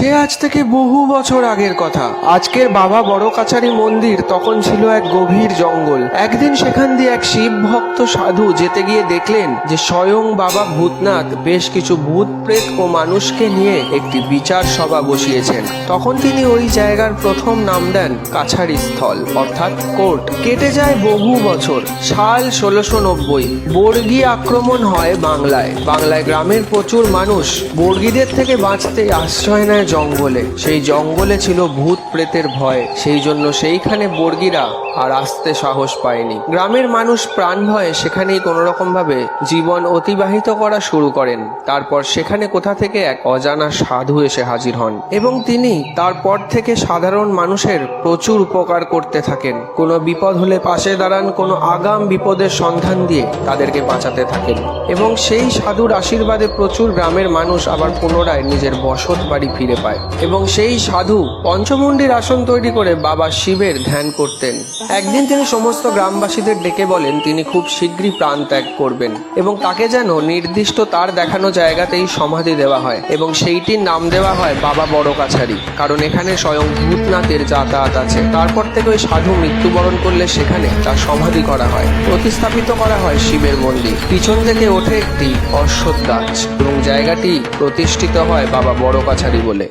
সে আজ থেকে বহু বছর আগের কথা। আজকের বাবা বড় কাছারি মন্দির তখন ছিল এক গভীর জঙ্গল। একদিন সেখান দিয়ে এক শিব ভক্ত সাধু যেতে গিয়ে দেখলেন যে স্বয়ং বাবা ভূতনাথ বেশ কিছু ভূত প্রেত ও মানুষকে নিয়ে একটি বিচার সভা বসিয়েছেন। তখন তিনি ওই জায়গার প্রথম নাম দেন কাছারি স্থল, অর্থাৎ কোর্ট। কেটে যায় বহু বছর। সাল ষোলোশো নব্বই, বর্গী আক্রমণ হয় বাংলায়। বাংলায় গ্রামের প্রচুর মানুষ বর্গীদের থেকে বাঁচতে আশ্রয় নেয় জঙ্গলে। সেই জঙ্গলে ছিল ভূত প্রেতের ভয়। সেই জন্য সেইখানে বর্গীরা আর আসতে সাহস পায়নি। গ্রামের মানুষ প্রাণ ভয়ে সেখানেই কোনো রকম ভাবে জীবন অতিবাহিত করা শুরু করেন। তারপর সেখানে কোথা থেকে এক অজানা সাধু এসে হাজির হন এবং তিনি তারপর থেকে সাধারণ মানুষের প্রচুর উপকার করতে থাকেন। কোনো বিপদ হলে পাশে দাঁড়ান, কোনো আগাম বিপদের সন্ধান দিয়ে তাদেরকে বাঁচাতে থাকেন। এবং সেই সাধুর আশীর্বাদে প্রচুর গ্রামের মানুষ আবার পুনরায় নিজের বসত বাড়ি ফিরে পায়। এবং সেই সাধু পঞ্চমুণ্ডির আসন তৈরি করে বাবা শিবের ধ্যান করতেন। একদিন তিনি সমস্ত গ্রামবাসীদের ডেকে বলেন, তিনি খুব শীঘ্রই প্রাণ ত্যাগ করবেন এবং তাকে যেন নির্দিষ্ট তার দেখানো জায়গাতেই সমাধি দেওয়া হয় এবং সেইটির নাম দেওয়া হয় বাবা বড় কাছারি, কারণ এখানে স্বয়ং ভূতনাথের যাতায়াত আছে। তারপর থেকে ওই সাধু মৃত্যুবরণ করলে সেখানে তার সমাধি করা হয়। প্রতিস্থাপিত করা হয় শিবের মন্দির। পিছন থেকে ওঠে একটি অশ্বত্থ গাছ এবং জায়গাটি প্রতিষ্ঠিত হয় বাবা বড় কাছারি বলে।